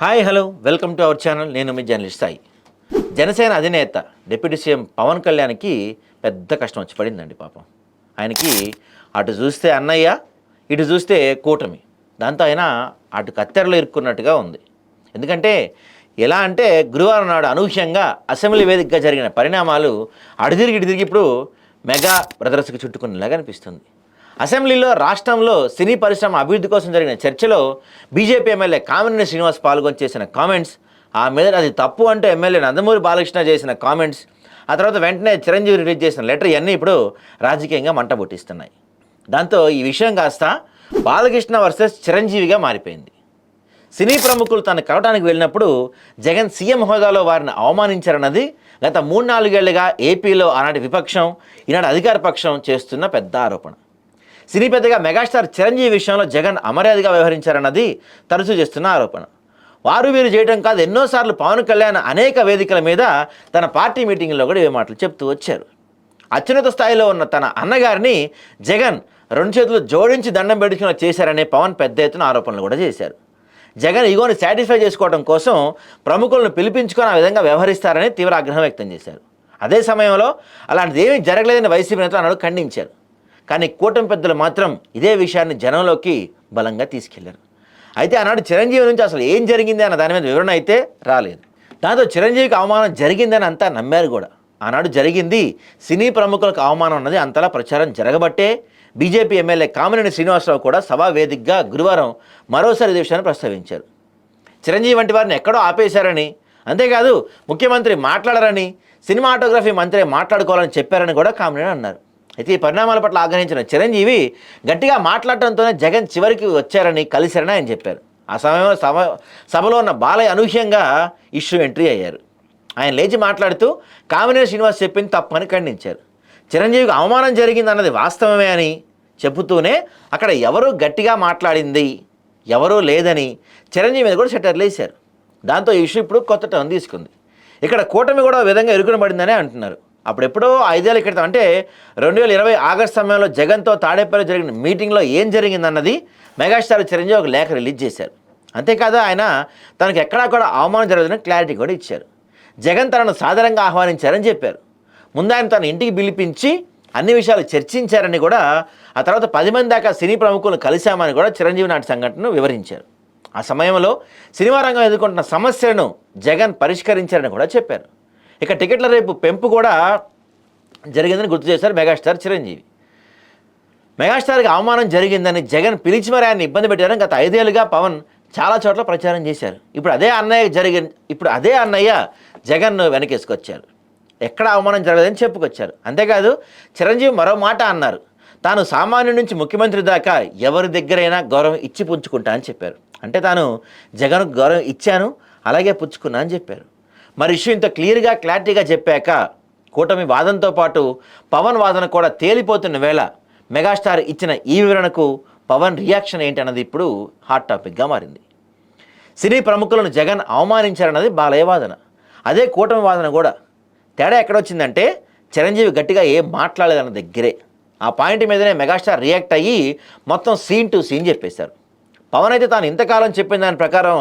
Hi hello. Welcome to our channel. నేను మీ journalist Sai. Janasena అధినేత డిప్యూటీ సీఎం పవన్ కళ్యాణ్కి పెద్ద కష్టం వచ్చి పడిందండి పాపం. ఆయనకి అటు చూస్తే అన్నయ్య ఇటు చూస్తే కూటమి. దాంతో ఆయన అటు కత్తెరలో ఇరుక్కున్నట్టుగా ఉంది. ఎందుకంటే ఎలా అంటే గురువారం నాడు అనూహ్యంగా అసెంబ్లీ వేదికగా జరిగిన పరిణామాలు అడిదిరిగి ఇటు తిరిగి ఇప్పుడు మెగా బ్రదర్స్కి చుట్టుకునేలాగా అనిపిస్తుంది. అసెంబ్లీలో రాష్ట్రంలో సినీ పరిశ్రమ అభివృద్ధి కోసం జరిగిన చర్చలో బీజేపీ ఎమ్మెల్యే కామినేని శ్రీనివాస్ పాల్గొని చేసిన కామెంట్స్ ఆ మీద అది తప్పు అంటూ ఎమ్మెల్యే నందమూరి బాలకృష్ణ చేసిన కామెంట్స్ ఆ తర్వాత వెంటనే చిరంజీవి రిలీజ్ చేసిన లెటర్ ఇవన్నీ ఇప్పుడు రాజకీయంగా మంట పుట్టిస్తున్నాయి. దాంతో ఈ విషయం కాస్త బాలకృష్ణ వర్సెస్ చిరంజీవిగా మారిపోయింది. సినీ ప్రముఖులు తన కలవడానికి వెళ్ళినప్పుడు జగన్ సీఎం హోదాలో వారిని అవమానించారన్నది గత మూడు నాలుగేళ్ళుగా ఏపీలో ఆనాటి విపక్షం ఈనాటి అధికార పక్షం చేస్తున్న పెద్ద ఆరోపణ. సినీ పెద్దగా మెగాస్టార్ చిరంజీవి విషయంలో జగన్ అమర్యాదగా వ్యవహరించారన్నది తరచూ చేస్తున్న ఆరోపణ. వారు వీరు చేయడం కాదు ఎన్నోసార్లు పవన్ కళ్యాణ్ అనేక వేదికల మీద తన పార్టీ మీటింగ్లో కూడా ఇవే మాటలు చెప్తూ వచ్చారు. అత్యున్నత స్థాయిలో ఉన్న తన అన్నగారిని జగన్ రెండు చేతులు జోడించి దండం పెట్టుకుని చేశారనే పవన్ పెద్ద ఎత్తున ఆరోపణలు కూడా చేశారు. జగన్ ఈగోని సాటిస్ఫై చేసుకోవడం కోసం ప్రముఖులను పిలిపించుకొని ఆ విధంగా వ్యవహరిస్తారని తీవ్ర ఆగ్రహం వ్యక్తం చేశారు. అదే సమయంలో అలాంటిది ఏమీ జరగలేదని వైసీపీ నేతలు అన్నాడు ఖండించారు. కానీ కూటమి పెద్దలు మాత్రం ఇదే విషయాన్ని జనంలోకి బలంగా తీసుకెళ్ళారు. అయితే ఆనాడు చిరంజీవి నుంచి అసలు ఏం జరిగింది అన్న దాని మీద వివరణ అయితే రాలేదు. దాంతో చిరంజీవికి అవమానం జరిగిందని అంతా నమ్మారు కూడా. ఆనాడు జరిగింది సినీ ప్రముఖులకు అవమానం అన్నది అంతలా ప్రచారం జరగబట్టే బీజేపీ ఎమ్మెల్యే కామినేని శ్రీనివాసరావు కూడా సభా వేదికగా గురువారం మరోసారి ఇదే విషయాన్ని ప్రస్తావించారు. చిరంజీవి వంటి వారిని ఎక్కడో ఆపేశారని అంతేకాదు ముఖ్యమంత్రి మాట్లాడరని సినిమాటోగ్రఫీ మంత్రి మాట్లాడుకోవాలని చెప్పారని కూడా కామినేని అన్నారు. అయితే ఈ పరిణామాల పట్ల ఆగ్రహించిన చిరంజీవి గట్టిగా మాట్లాడటంతోనే జగన్ చివరికి వచ్చారని కలిశారని ఆయన చెప్పారు. ఆ సమయంలో సభ సభలో ఉన్న బాలయ్య అనూహ్యంగా ఇష్యూ ఎంట్రీ అయ్యారు. ఆయన లేచి మాట్లాడుతూ కామినేని శ్రీనివాస్ చెప్పింది తప్పని ఖండించారు. చిరంజీవికి అవమానం జరిగింది అన్నది వాస్తవమే అని చెబుతూనే అక్కడ ఎవరో గట్టిగా మాట్లాడింది ఎవరూ లేదని చిరంజీవి మీద కూడా షట్టర్లు వేశారు దాంతో ఈ ఇష్యూ ఇప్పుడు కొత్త టర్న్ తీసుకుంది. ఇక్కడ కూటమి కూడా విధంగా ఇరుకునబడిందనే అంటున్నారు. అప్పుడెప్పుడో ఐదేళ్ళ క్రితం అంటే రెండు వేల ఇరవై ఆగస్టు సమయంలో జగన్తో తాడేపల్లి జరిగిన మీటింగ్లో ఏం జరిగిందన్నది మెగాస్టార్ చిరంజీవి ఒక లేఖ రిలీజ్ చేశారు. అంతేకాదు ఆయన తనకు ఎక్కడా కూడా అవమానం జరగదని క్లారిటీ కూడా ఇచ్చారు. జగన్ తనను సాధారణంగా ఆహ్వానించారని చెప్పారు. ముందు ఆయన తన ఇంటికి పిలిపించి అన్ని విషయాలు చర్చించారని కూడా ఆ తర్వాత పది మంది దాకా సినీ ప్రముఖులను కలిశామని కూడా చిరంజీవి నాటి సంఘటనను వివరించారు. ఆ సమయంలో సినిమా రంగం ఎదుర్కొంటున్న సమస్యలను జగన్ పరిష్కరించారని కూడా చెప్పారు. ఇక టికెట్ల రేపు పెంపు కూడా జరిగిందని గుర్తు చేశారు మెగాస్టార్ చిరంజీవి. మెగాస్టార్కి అవమానం జరిగిందని జగన్ పిలిచి మరి ఆయన ఇబ్బంది పెట్టారని గత ఐదేళ్ళుగా పవన్ చాలా చోట్ల ప్రచారం చేశారు. ఇప్పుడు అదే అన్నయ్య జరిగి ఇప్పుడు అదే అన్నయ్య జగన్ వెనకేసుకొచ్చారు. ఎక్కడ అవమానం జరగదని చెప్పుకొచ్చారు. అంతేకాదు చిరంజీవి మరో మాట అన్నారు. తాను సామాన్యుడి నుంచి ముఖ్యమంత్రి దాకా ఎవరి దగ్గరైనా గౌరవం ఇచ్చి పుంచుకుంటా అని చెప్పారు. అంటే తాను జగన్కు గౌరవం ఇచ్చాను అలాగే పుచ్చుకున్నా అని చెప్పారు. మరి ఇష్యూ ఇంత క్లియర్గా క్లారిటీగా చెప్పాక కూటమి వాదనతో పాటు పవన్ వాదన కూడా తేలిపోతున్న వేళ మెగాస్టార్ ఇచ్చిన ఈ వివరణకు పవన్ రియాక్షన్ ఏంటి అన్నది ఇప్పుడు హాట్ టాపిక్గా మారింది. సినీ ప్రముఖులను జగన్ అవమానించారన్నది బాలయ్య వాదన. అదే కూటమి వాదన కూడా. తేడా ఎక్కడొచ్చిందంటే చిరంజీవి గట్టిగా ఏం మాట్లాడలేదన్న దగ్గరే. ఆ పాయింట్ మీదనే మెగాస్టార్ రియాక్ట్ అయ్యి మొత్తం సీన్ టు సీన్ చెప్పేశారు. పవన్ అయితే తాను ఇంతకాలం చెప్పిన దాని ప్రకారం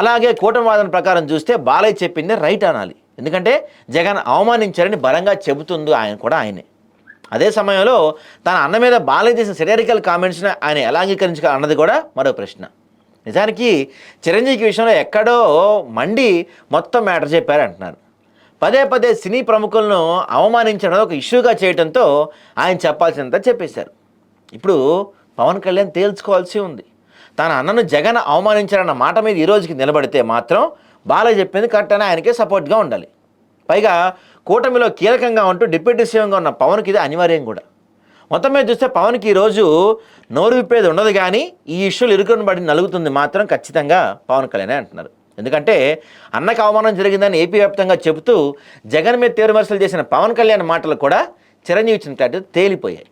అలాగే కూటమివాదన ప్రకారం చూస్తే బాలయ్య చెప్పింది రైట్ అనాలి. ఎందుకంటే జగన్ అవమానించారని బలంగా చెబుతుంది ఆయన కూడా ఆయనే. అదే సమయంలో తన అన్న మీద బాలయ్య చేసిన సెటరికల్ కామెంట్స్ని ఆయన ఎలా అంగీకరించగల అన్నది కూడా మరో ప్రశ్న. నిజానికి చిరంజీవి విషయంలో ఎక్కడో మండి మొత్తం మ్యాటర్ చెప్పారంటున్నారు. పదే పదే సినీ ప్రముఖులను అవమానించడం ఒక ఇష్యూగా చేయడంతో ఆయన చెప్పాల్సినంత చెప్పేశారు. ఇప్పుడు పవన్ కళ్యాణ్ తేల్చుకోవాల్సి ఉంది. తన అన్నను జగన్ అవమానించారన్న మాట మీద ఈ రోజుకి నిలబడితే మాత్రం బాలయ్య చెప్పింది కరెక్ట్ అని ఆయనకే సపోర్ట్గా ఉండాలి. పైగా కూటమిలో కీలకంగా ఉంటూ డిప్యూటీ సీఎంగా ఉన్న పవన్కి ఇది అనివార్యం కూడా. మొత్తం మీద చూస్తే పవన్కి ఈరోజు నోరు విప్పేది ఉండదు కానీ ఈ ఇష్యూలు ఇరుకుని పడి నలుగుతుంది మాత్రం ఖచ్చితంగా పవన్ కళ్యాణ్ అంటున్నారు. ఎందుకంటే అన్నకు అవమానం జరిగిందని ఏపీ వ్యాప్తంగా చెబుతూ జగన్ మీద తీవ్ర విమర్శలు చేసిన పవన్ కళ్యాణ్ మాటలు కూడా చిరంజీవి ఇచ్చిన తేలిపోయాయి.